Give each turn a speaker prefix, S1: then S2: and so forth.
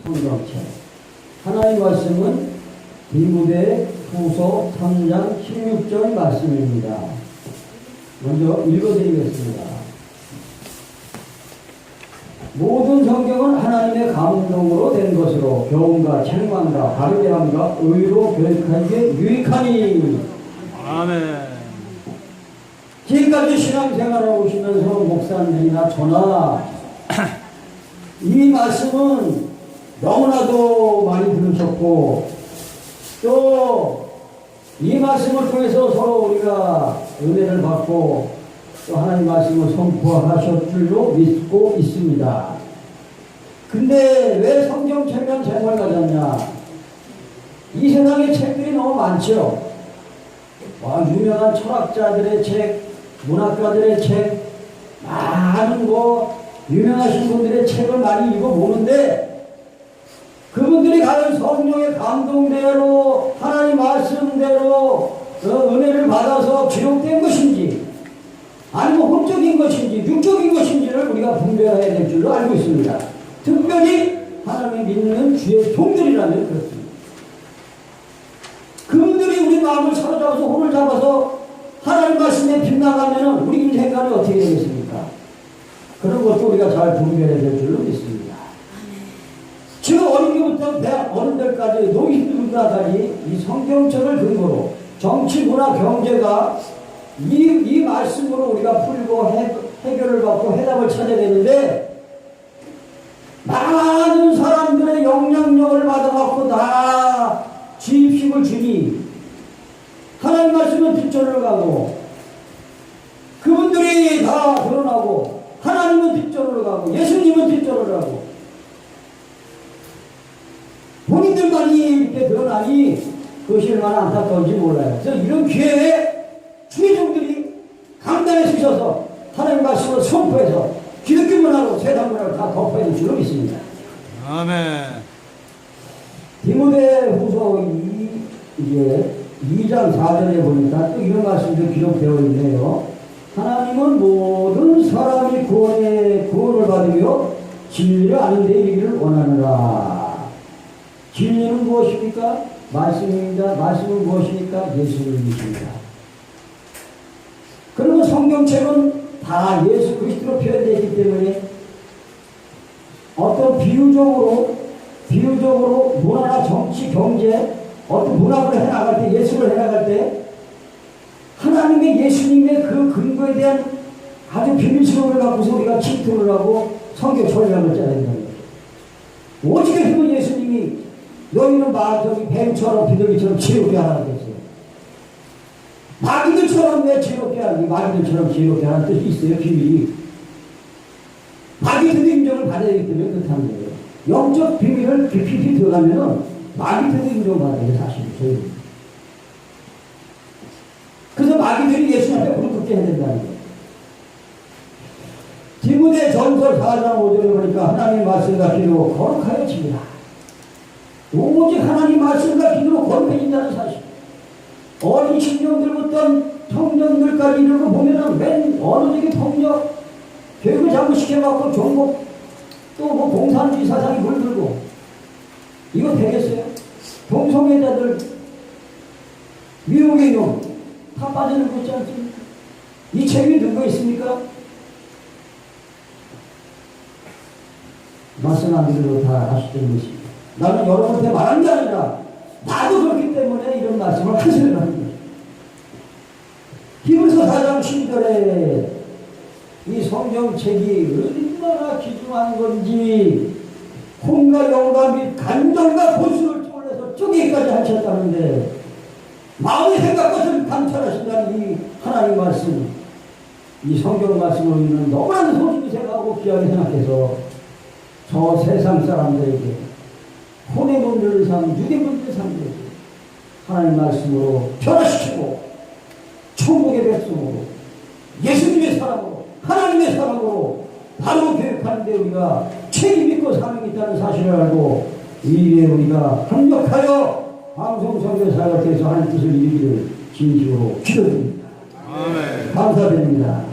S1: 성경책. 하나님 말씀은 디모데 후서 3장 16절 말씀입니다. 먼저 읽어드리겠습니다. 모든 성경은 하나님의 감동으로 된 것으로 교훈과 책망과 바르게 함과 의로 교육하기에 유익하니
S2: 아멘.
S1: 지금까지 신앙생활을 오시면서 목사님이나 저나 이 말씀은 너무나도 많이 들으셨고 또 이 말씀을 통해서 서로 우리가 은혜를 받고 또 하나님 말씀을 선포하셨 줄로 믿고 있습니다. 근데 왜 성경 책만 제발 가졌냐? 이 세상에 책들이 너무 많죠. 와, 유명한 철학자들의 책, 문학가들의 책, 많은 뭐 유명하신 분들의 책을 많이 읽어보는데 그분들이 가진 성령의 감동대로 하나님 말씀대로 어, 은혜를 받아서 기록된 것인지 아니면 홀적인 것인지 육적인 것인지를 우리가 분별해야 될 줄로 알고 있습니다. 특별히 하나님을 믿는 주의 종들이라면 그렇습니다. 그분들이 우리 마음을 사로잡아서 혼을 잡아서 하나님 말씀에 빗나가면 우리 인생관이 어떻게 되겠습니까? 그런 것도 우리가 잘 분별해야 될 줄로 믿습니다. 노인들까지 이 성경책을 근거로 정치, 문화, 경제가 이, 이 말씀으로 우리가 풀고 해, 해결을 받고 해답을 찾아야 되는데 많은 사람들의 영향력을 받아갖고 다 지입식을 주니 하나님 말씀은 뒷전을 가고 그분들이 다 드러나고 하나님은 뒷전으로 가고 예수님은 뒷전으로 가고 본인들만이 이렇게 드러나니 그것이 얼마나 안타까운지 몰라요. 그래서 이런 기회에 주의종들이 강단에 서셔서 하나님 말씀을 선포해서 기독교 문화로 세상 문화를 다 덮어야 될 줄로 믿습니다.
S2: 아멘.
S1: 디모데 후서 2, 이제 2장 4절에 보니까 또 이런 말씀도 기록되어 있네요. 하나님은 모든 사람이 구원에, 구원을 받으며 진리를 아는 데 이르기를 원하느라. 진리는 무엇입니까? 말씀입니다. 말씀은 무엇입니까? 예수님이십니다. 그리고 성경책은 다 예수 그리스도로 표현되어 있기 때문에 어떤 비유적으로 비유적으로 문화나 정치, 경제 어떤 문학을 해나갈 때 예술을 해나갈 때 하나님의 예수님의 그 근거에 대한 아주 비밀스러움을 갖고서 우리가 침투를 하고 성경 전략을 짜야 된다는 거죠. 오직 그 예수님이 너희는 마 저기 뱀처럼 비둘기처럼 지혜롭게 하라는 거죠. 마귀들처럼 내 지혜롭게 하니 마귀들처럼 지혜롭게 하는 뜻이 있어요 비밀이. 마귀들도 인정을 받아야 되기 때문에 그렇다는 거예요. 영적 비밀을 깊이 들어가면은 마귀들도 인정받아야 돼요, 사실. 저희. 그래서 마귀들이 예수 앞에 무릎 꿇게 해야 된다는 거예요. 디모데 전설 4장 5절에 보니까 하나님 말씀과 기도 거룩하여 집니다. 오직 하나님 말씀과 기도로 거룩해진다는 사실. 어린 신령들부터 청년들까지 거 보면은 맨 어느적인 폭력, 교육을 잘못시켜갖고 종목, 또뭐 공산주의 사상이 물들고, 이거 되겠어요? 동성애자들, 미국의 놈, 다 빠져들고 있지 않습니까? 이 책임이 누가 있습니까? 말씀 안 드려도 다 아시는 것입니다. 나는 여러분한테 말한 게 아니라, 나도 그렇기 때문에 이런 말씀을 하시는 겁니다. 히브리서 4장 12절에 이 성경책이 얼마나 귀중한 건지 혼과 영과 및 감정과 고수를 쪼개서 쪼개기까지 하셨다는데 마음의 생각 것을 감찰하신다는 이 하나님 말씀 이 성경 말씀을 우리는 너무나도 소중히 생각하고 귀하게 생각해서 저 세상 사람들에게 혼의 문제를 삼 유대 문제 삼들에게 하나님 말씀으로 변화시키고 천국의 백성으로 예수님의 사람으로 하나님의 사람으로 바로 교육하는데 우리가 책임 있고 사명이 있다는 사실을 알고 이 일에 우리가 협력하여 방송 선교사가 돼서 하는 뜻을 이루기를 진심으로 기도드립니다.
S2: 아멘.
S1: 감사드립니다.